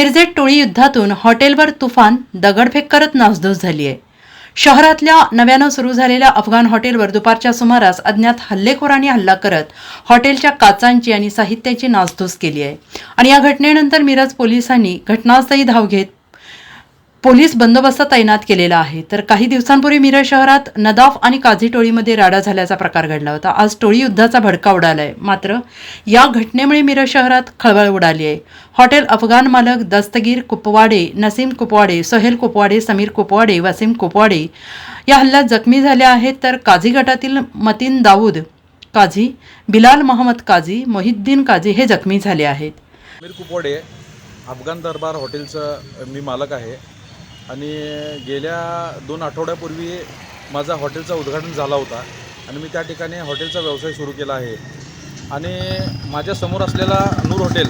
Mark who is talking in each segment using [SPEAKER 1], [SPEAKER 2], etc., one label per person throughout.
[SPEAKER 1] मिरजेत टोळी युद्धातून हॉटेलवर तुफान दगडफेक करत नासधूस झाली आहे शहरातल्या नव्यानं सुरू झालेल्या अफगाण हॉटेलवर दुपारच्या सुमारास अज्ञात हल्लेखोरांनी हल्ला करत हॉटेलच्या काचांची आणि साहित्याची नासधूस केली आहे आणि या घटनेनंतर मिरज पोलिसांनी घटनास्थळी धाव घेत पोलीस बंदोबस्त तैनात केलेला आहे. तर काही दिवसांपूर्वी मिरज शहरात नदाफ आणि काझी टोळीमध्ये राडा झाल्याचा प्रकार घडला होता. आज टोळी युद्धाचा भडका उडाला आहे मात्र या घटनेमुळे मिरज शहरात खळबळ उडाली आहे. हॉटेल अफगाण मालक दस्तगीर कुपवाडे नसीम कुपवाडे सोहेल कुपवाडे समीर कुपवाडे वसीम कुपवाडे या हल्ल्यात जखमी झाले आहेत. तर काझी गटातील मतीन दाऊद काझी बिलाल मोहम्मद काझी मोहिद्दीन काझी हे जखमी झाले आहेत.
[SPEAKER 2] कुपवाडे अफगाण दरबार हॉटेलचं मी मालक आहे. आणि गेल्या दोन आठवड्यापूर्वी माझा हॉटेलचा उद्घाटन झाला होता आणि मी त्या ठिकाणी हॉटेलचा व्यवसाय सुरू केला आहे. आणि माझ्यासमोर असलेला नूर हॉटेल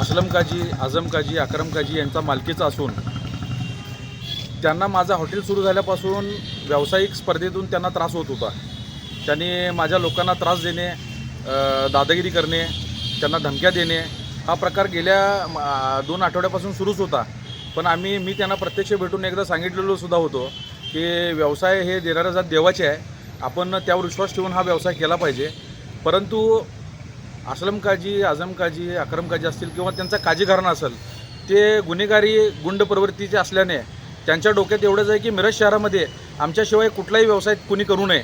[SPEAKER 2] असलम काजी आझम काजी अकरम काजी यांचा मालकीचा असून त्यांना माझा हॉटेल सुरू झाल्यापासून व्यावसायिक स्पर्धेतून त्यांना त्रास होत होता. त्यांनी माझ्या लोकांना त्रास देणे दादागिरी करणे त्यांना धमक्या देणे हा प्रकार गेल्या दोन आठवड्यापासून सुरूच होता. पण आम्ही मी त्यांना प्रत्यक्ष भेटून एकदा सांगितलेलो सुद्धा होतो की व्यवसाय हे देणाऱ्या जात देवाचे आहे. आपण त्यावर विश्वास ठेवून हा व्यवसाय केला पाहिजे. परंतु असलम काजी आझम काजी अक्रम काजी असतील किंवा त्यांचा काजी असेल ते गुन्हेगारी गुंड प्रवृत्तीचे असल्याने त्यांच्या डोक्यात एवढंच आहे की मिरज शहरामध्ये आमच्याशिवाय कुठलाही व्यवसाय कुणी करू नये.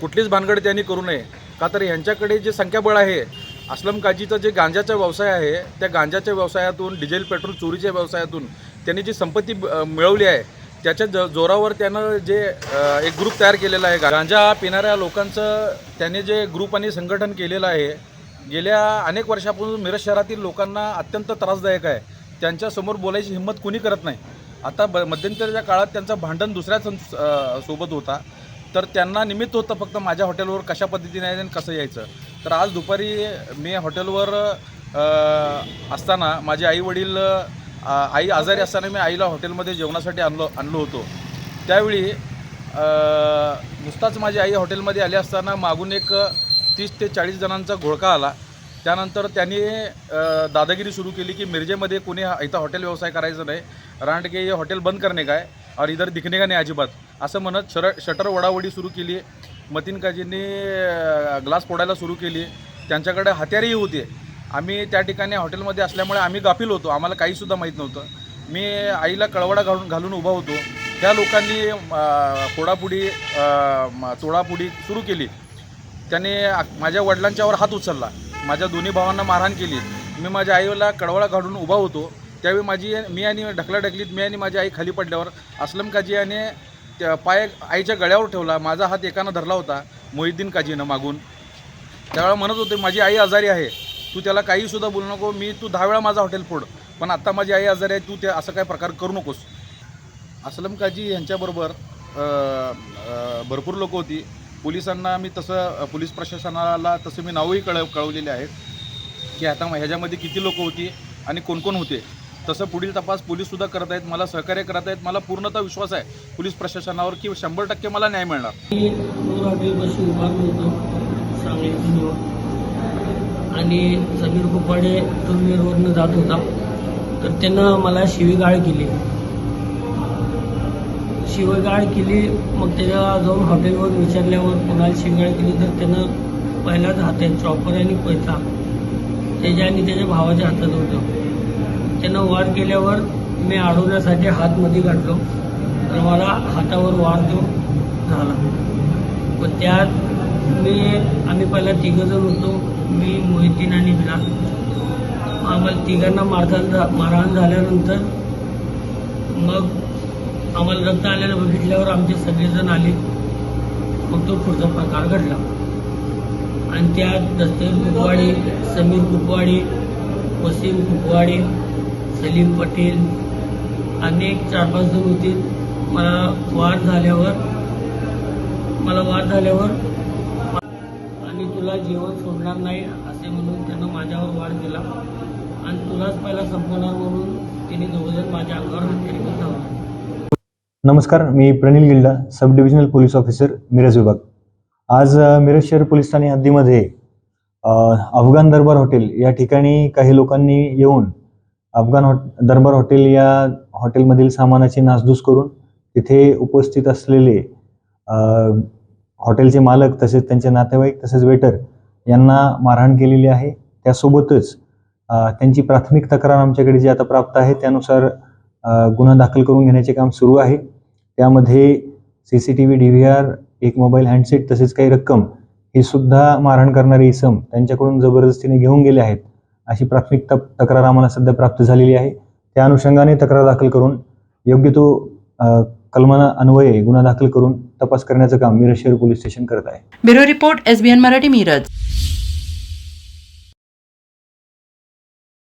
[SPEAKER 2] कुठलीच भानगड त्यांनी करू नये. का तर ह्यांच्याकडे जे संख्याबळ आहे असलम काजीचा जे गांजाचा व्यवसाय आहे त्या गांजाच्या व्यवसायातून डिझेल पेट्रोल चोरीच्या व्यवसायातून त्यांनी जी संपत्ती मिळवली आहे त्याच्या ज जोरावर त्यानं जे एक ग्रुप तयार केलेला आहे. गांजा पिणाऱ्या लोकांचं त्याने जे ग्रुप आणि संघटन केलेलं आहे गेल्या अनेक वर्षापासून मिरज शहरातील लोकांना अत्यंत त्रासदायक आहे. त्यांच्यासमोर बोलायची हिंमत कुणी करत नाही. आता ब मध्यंतरीच्या काळात त्यांचं भांडण दुसऱ्याच सं- सोबत होता. तर त्यांना निमित्त होतं फक्त माझ्या हॉटेलवर कशा पद्धतीने यायचं आणि कसं यायचं. तर आज दुपारी मी हॉटेलवर असताना माझे आई वडील आई आजारी असताना मी आईला हॉटेलमध्ये जेवणासाठी आणलो आणलो होतो. त्यावेळी नुसताच माझी आई हॉटेलमध्ये आली असताना मागून एक तीस ते चाळीस जणांचा घोळका आला. त्यानंतर त्यांनी दादागिरी सुरू केली की मिरजेमध्ये कोणी इथं हॉटेल व्यवसाय करायचं नाही. रानटके हे हॉटेल बंद करणे काय? और इधर दिखणे का नाही अजिबात असं म्हणत शर शटर वडावडी सुरू केली मतीन काजींनी ग्लास फोडायला सुरू केली त्यांच्याकडे हत्यारही होते। आम्ही त्या ठिकाणी हॉटेलमध्ये असल्यामुळे आम्ही गाफील होतो आम्हाला काहीसुद्धा माहीत नव्हतं। मी आईला कळवडा घालून घालून उभा होतो। त्या लोकांनी अ, फोडापुडी सुरू केली। त्याने माझ्या वडिलांच्यावर हात उचलला। माझ्या दोन्ही भावांना मारहाण केली। मी माझ्या आईला कळवळा काढून उभा होतो। त्यावेळी माझी मी आणि ढकलाढकलीत मी आणि माझी आई खाली पडल्यावर असलम काजी याने त्या पाय आईच्या गळ्यावर ठेवला. माझा हात एकानं धरला होता मोहिद्दीन काजीनं मागून. त्यावेळेला म्हणत होते माझी आई आजारी आहे. तू त्याला काहीसुद्धा बोलू नको. मी तू दहा वेळा माझा हॉटेल फोड. पण आत्ता माझी आई आजारी आहे. तू ते असं काय प्रकार करू नकोस. असलम काजी यांच्याबरोबर भरपूर लोक होती. पोलिसांना मी तसं पोलीस प्रशासनाला तसं मी नावही कळव कळवलेले आहेत. की आता ह्याच्यामध्ये किती लोक होती आणि कोण कोण होते? तसं पुढील तपास पोलीससुद्धा करत आहेत मला सहकार्य करत आहेत मला पूर्णतः विश्वास आहे पोलीस प्रशासनावर की शंभर टक्के मला न्याय मिळणार.
[SPEAKER 3] मी होतो आणि समीर कुपाडे टू व्हीलरवरनं जात होता. तर त्यानं मला शिवीगाळ केली. शिवगाळ केली मग त्याच्या जाऊन हॉटेलवर विचारल्यावर कोणाला शिवगाळ केली तर त्यानं पहिलाच हातात चॉपर आणि पैसा. त्याच्या आणि त्याच्या भावाच्या हातात होतं. त्यांना वार केल्यावर मी अडवण्यासाठी हातमध्ये घातलो तर मला हातावर वार तो झाला. पण त्यात मी आम्ही पहिला तिघंजण होतो. मी मोहितीन आणि बिलाल आम्हाला तिघांना मारहाण झा मारहाण झाल्यानंतर मग आम्हाला रक्त आलेलं बघितल्यावर आमचे सगळेजण आले. मग तो पुढचा प्रकार घडला. आणि त्यात दस्तगीर कुपवाडी समीर कुपवाडी वसीम कुपवाडी सलीम पटेल अनेक चार पाच जण होते. मला वाद झाल्यावर मला वाद झाल्यावर आणि तुला जेवण सोडणार नाही असे म्हणून त्यानं माझ्यावर वाढ दिला आणि तुलाच पहिला संपवणार म्हणून तिने दोघंजण माझ्या अंगावर हत्यारे घेऊन
[SPEAKER 4] नमस्कार मी Pranil Gilda sub divisional police officer Miraj विभाग. आज मिरज शहर पोलीस ठाणे हद्दीमध्ये अफगाण दरबार हॉटेल या ठिकाणी काही लोकांनी येऊन अफगाण हॉट दरबार हॉटेल या हॉटेलमधील सामानाची नासधूस करून तिथे उपस्थित असलेले हॉटेलचे मालक तसेच त्यांचे नातेवाईक तसेच वेटर यांना मारहाण केलेली आहे. त्यासोबतच त्यांची प्राथमिक तक्रार आमच्याकडे जी आता प्राप्त आहे त्यानुसार गुन्हा दाखल करून घेण्याचे काम सुरू आहे. त्यामध्ये C C T V D V R एक मोबाईल हँडसेट तसेच काही रक्कम ही सुद्धा मारहाण करणारे इसम त्यांच्याकडून जबरदस्तीने घेऊन गेले आहेत. अशी प्राथमिक तक तक्रार आम्हाला सध्या प्राप्त झालेली आहे. त्या अनुषंगाने तक्रार दाखल करून योग्य तो कलमाना अन्वये गुन्हा दाखल करून तपास करण्याचं काम मिरज शहर पोलीस स्टेशन करत आहे.
[SPEAKER 1] Bureau report SBN Marathi Miraj.